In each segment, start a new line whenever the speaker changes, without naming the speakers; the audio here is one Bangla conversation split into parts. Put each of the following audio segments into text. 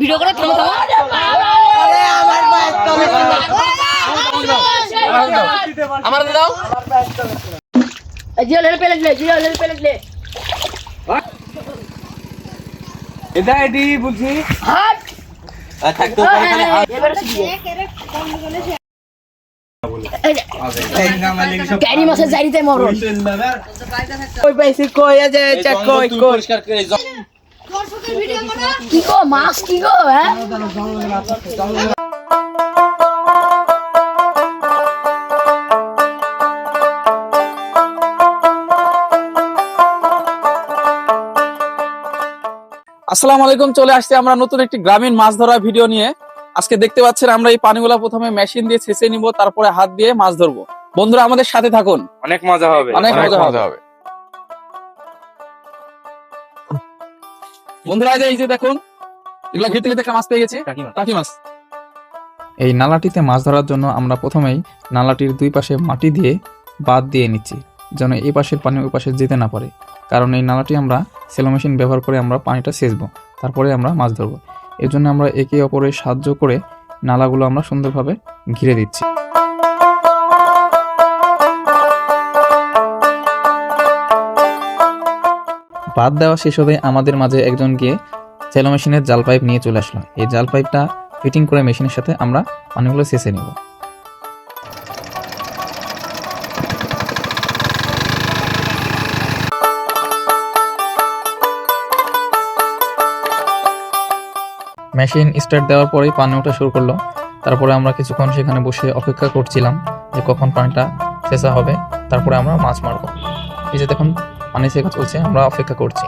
ভিডিও কর,
থামো
আমার
দাও
জিও লেলে পেলে জিও লেলে পেলে
এটা এটি বলছি
হাট
থাকতো
এবারে শিখি ক্যারি মাছের জারিতে মরণ।
কই পাইছি? কই আছে চেক কই কই?
কি গো মাছ কি গো হ্যাঁ?
আসসালামু আলাইকুম চলে আসছে আমরা নতুন একটি গ্রামীণ মাছ ধরা ভিডিও নিয়ে। আজকে দেখতে পাচ্ছেন আমরা এই পানিগুলা প্রথমে মেশিন দিয়ে ছেঁচে নিব তারপরে হাত দিয়ে মাছ ধরবো। বন্ধুরা আমাদের সাথে থাকুন।
অনেক মজা হবে।
অনেক মজা হবে। বন্ধুরা এই যে- দেখুন এগুলা ঘেটে ঘেটে মাছ পেয়ে গেছি। টাকি মাছ।
এই নালাটিতে মাছ ধরার জন্য আমরা প্রথমেই নালাটির দুই পাশে মাটি দিয়ে বাদ দিয়ে নিচ্ছি যেন এই পাশের পানি ওই পাশে যেতে না পারে। কারণ এই নালাটি আমরা সেলো মেশিন ব্যবহার করে আমরা পানিটা সেচবো তারপরে আমরা মাছ ধরবো। এর জন্য আমরা একে অপরের সাহায্য করে নালাগুলো আমরা সুন্দরভাবে ঘিরে দিচ্ছি। বাদ দেওয়া শেষ হবে আমাদের মাঝে একজন গিয়ে সেলো মেশিনের জাল পাইপ নিয়ে চলে আসলো। এই জাল পাইপটা ফিটিং করে মেশিনের সাথে আমরা অনেকগুলো সেচে নেব। মেশিন স্টার্ট দেওয়ার পরেই পানি ওঠা শুরু করল তারপরে আমরা কিছুক্ষণ সেখানে বসে অপেক্ষা করছিলাম যে কখন পানিটা শেষা হবে তারপরে আমরা মাছ মারবো এই যে দেখুন পানি শেখা চলছে আমরা অপেক্ষা করছি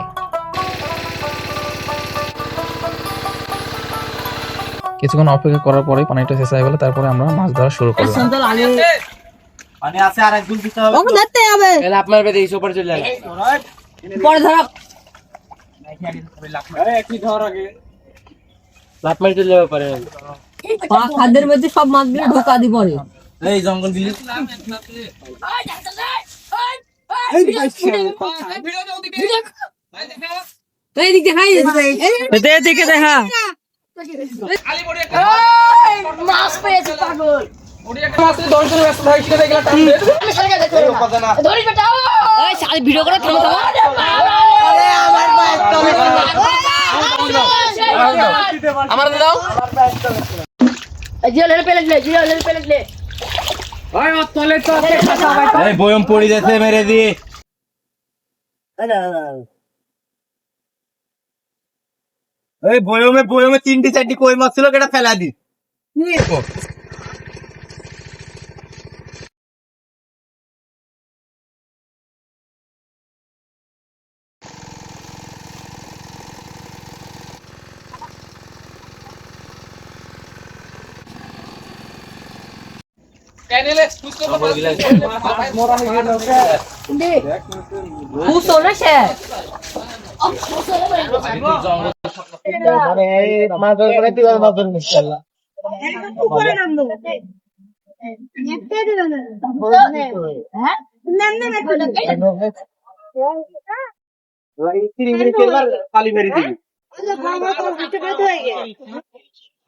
কিছুক্ষণ অপেক্ষা করার পরে পানিটা শেষ হয়ে গেলে তারপরে আমরা মাছ ধরা শুরু করলাম
মানে আছে আর একজন দিতে হবে
ওকে ধরতে হবে
তাহলে আপনার বেদে এই সুপার চলে যাবে
পরে ধরা
কি ধর আগে লাট মারি চলে যাবে পারে।
পা খাদ্যের মধ্যে সব মাছগুলো ঢোকা দি পরে।
এই জঙ্গল দিলি
ভিডিও কর।
এই দিকে হাই।
এদিকে দেখা।
মাছ। পেয়েছে পাগল। আমি সরকে দেখতে পারি না। ধরিস বেটা
এই শালি ভিডিও করে থামো থামো।
আরে আমার
দাও।
জিও লেলে পেলে লে জিও লেলে পেলে দিলে
এই বয়ম পড়ি যাচ্ছে মেরে দি। এই বয়মে বয়মে তিনটি চারটি কই মাছ ছিল কেটা ফেলা দি।
বুঝতো না সে
মানে মাছ ধরে তুই মাছ ধরে ইনশাআল্লাহ কালি মেরে দিবি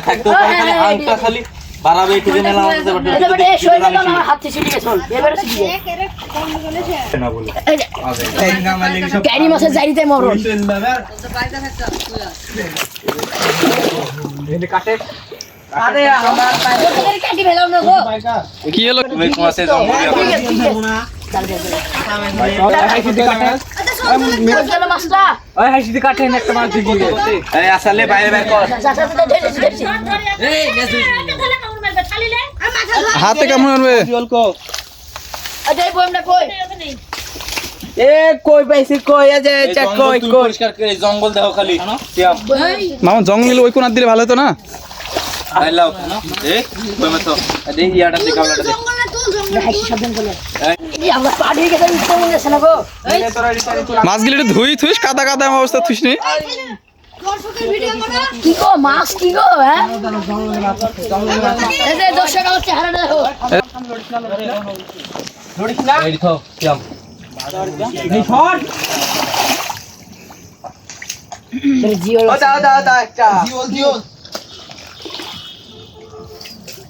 থাকতো আংটা খালি বাড়াবে একটু আমাদের
এটা বেটা এই না আমার হাত গেছে এবারে ছিটে এই যে, ক্যারি মাছের জারিতে মরণ। ওদের কাটি। ফেলাম না গো।
কি হলো?
তুমি
ঠিক
ওই হাসিতে কাটেন একটা মাছ দিবি এই আসলে বাইরে বাইরে কর
এই
হাতে কেমন হবে
আচ্ছা কই
এ কই পাইছি কই যে চেক কই কই
পরিষ্কার করে জঙ্গল দেখো খালি
মামা জঙ্গল ওই কোনার দিলে ভালো হতো না
আইলাও এ কই মত ইয়াটা
মাছগুলো একটু ধুই থুইস কাদা কাদা অবস্থা থুইস নি।
মাছ কি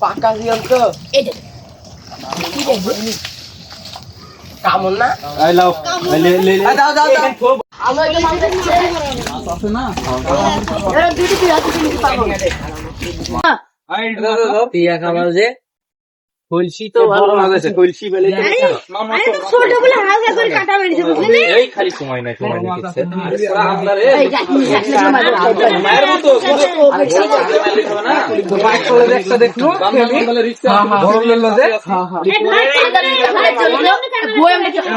পাকা জিওল তো কামন না
আই লাও লে লে
লে দাও দাও দাও
আমার যে মাংস আছে না এর দিদি কি আছে কি পাবো আই দাও দাও
টিয়া কামাল যে কলসি তো ভালো
লাগছে কলসি বেলে
ছোট বলে হালকা করে কাটা মেরেছে বুঝলি
এই খালি সময় নাই সময় নাই
এই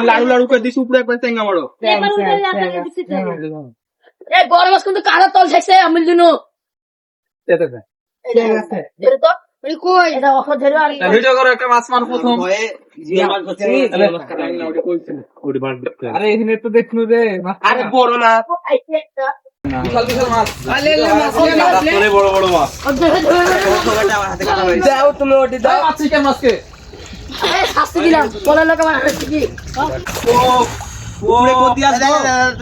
লাড়ু লাড়ু করে দিস উপরে একবার চেঙ্গা মারো
এই কিন্তু কারা তল থাকছে আমি জন্য ধরে তো এটা অখ ধরে আর
ভিডিও করো একটা মাছ মার প্রথম।
আরে এখানে তো দেখনু রে আরে বড় না।
এই একটা।
বিশাল বিশাল মাছ।
আলে লে মাছ লে
বড় বড় মাছ।
ধরে ধরে
দাও তুমি ওটি দাও।
চিকেন মাছকে
শাস্তি দিলাম। বলার লোক আমার হাসি কি?
উপরে কতি আছে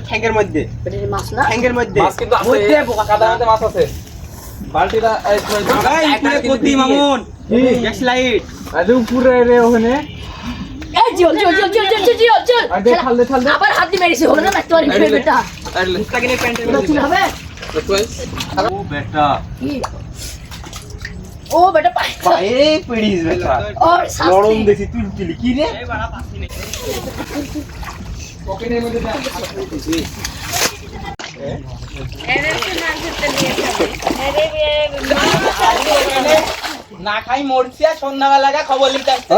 ঠ্যাঙ্গের মধ্যে
মাছ না?
ঠ্যাঙ্গের মধ্যে।
মাছ কিন্তু আছে।
মধ্যে
মধ্যে মাছ আছে। বালতিটা এই
এই উপরে মামুন। গ্যাস লাইট
আরে উপরে রে ওখানে।
এই জিও জিও জিও জিও জিও জিও জিও জিও।
আরে ঠাল দে ঠাল দে।
আবার হাত দিয়ে মেরেছে হলো না মারতে পারি বেটা
আরে লে।
তাকে নিয়ে প্যান্টের মধ্যে
হবে?
ও বেটা।
ও বেটা
পায়ে। পিড়িস বেটা। নরম তুই তুলি কি রে? না খাই মরছি আর সন্ধ্যাবেলা খবর লিখতে আসছে।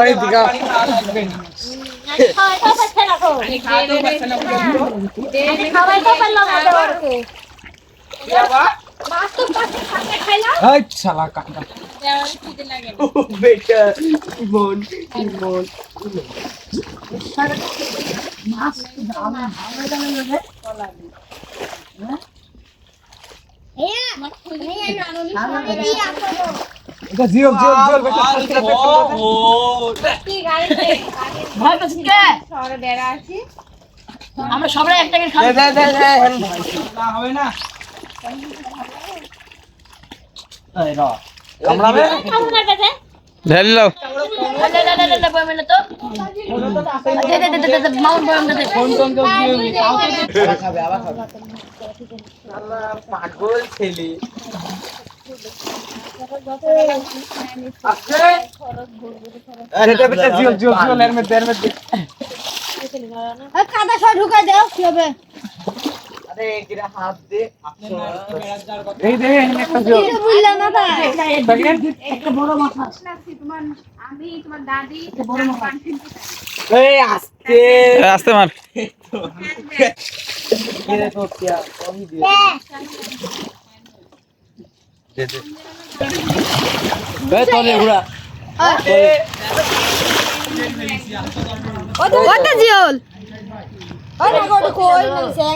এটা জিও জিও জিও বেটা
ও
কি গাড়ি ভাই তো কে শহরে বেড়া আছি আমরা সবাই একটা করে খাব।
দে দে দে না হবে না। এই র। কামড়াবে? কামড়াবে। হ্যালো পাগল ছেলে
কাদা সব ঢুকাই দেও কি হবে?
আসতে।
মার।
ওটা জিওল। ওটা কই
নাম স্যাং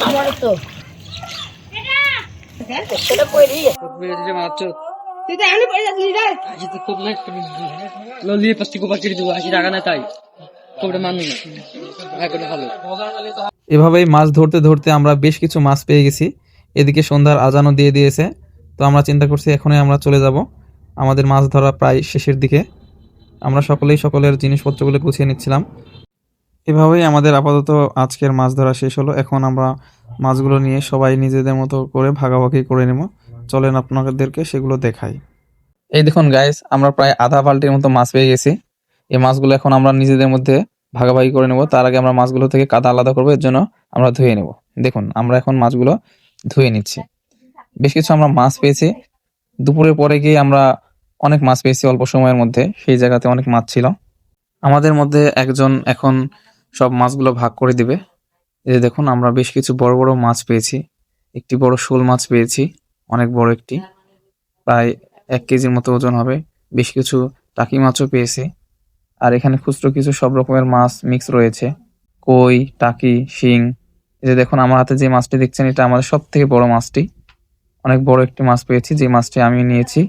আমার তো।
ভালো।
এভাবেই মাছ ধরতে ধরতে আমরা বেশ কিছু মাছ পেয়ে গেছি। এদিকে সন্ধ্যার আজানও দিয়ে দিয়েছে। তো আমরা চিন্তা করছি এখনই আমরা চলে যাব। আমাদের মাছ ধরা প্রায় শেষের দিকে। আমরা সকলেই সকলের জিনিসপত্রগুলো গুছিয়ে নিচ্ছিলাম। এভাবেই আমাদের আপাতত আজকের মাছ ধরা শেষ হলো। এখন আমরা মাছগুলো নিয়ে সবাই নিজেদের মতো করে ভাগাভাগি করে নেব। চলেন আপনাদেরকে সেগুলো দেখাই। এই দেখুন গাইস আমরা প্রায় আধা বালতির মতো মাছ পেয়ে গেছি। এই মাছগুলো এখন আমরা নিজেদের মধ্যে ভাগাভাগি করে নেব। তার আগে আমরা মাছগুলো থেকে কাদা আলাদা করব, এর জন্য আমরা ধুয়ে নেব। দেখুন, আমরা এখন মাছগুলো ধুয়ে নিচ্ছি। বেশ কিছু আমরা মাছ পেয়েছি। দুপুরের পরে গিয়ে আমরা অনেক মাছ পেয়েছি অল্প সময়ের মধ্যে। সেই জায়গাতে অনেক মাছ ছিল। আমাদের মধ্যে একজন এখন সব মাছগুলো ভাগ করে দিবে। এই যে দেখুন, আমরা বেশ কিছু বড় বড় মাছ পেয়েছি। একটি বড় শোল মাছ পেয়েছি, অনেক বড় একটি। প্রায় এক কেজির মতো ওজন হবে। বেশ কিছু টাকি মাছও পেয়েছি। আর এখানে খুচরো কিছু সব রকমের মাছ মিক্স রয়েছে। কই, টাকি, শিং। এই যে দেখুন, আমার হাতে যে মাছটি দেখছেন, এটা আমাদের সব থেকে বড় মাছটি। অনেক বড় একটি মাছ পেয়েছি, যে মাছটি আমি নিয়েছি।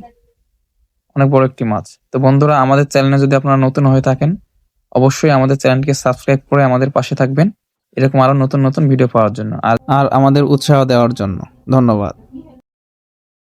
অনেক বড় একটি মাছ। তো বন্ধুরা, আমাদের চ্যানেলে যদি আপনারা নতুন হয়ে থাকেন অবশ্যই আমাদের চ্যানেলকে সাবস্ক্রাইব করে আমাদের পাশে থাকবেন। এরকম আরও নতুন নতুন ভিডিও পাওয়ার জন্য। আর আর আমাদের উৎসাহ দেওয়ার জন্য। ধন্যবাদ।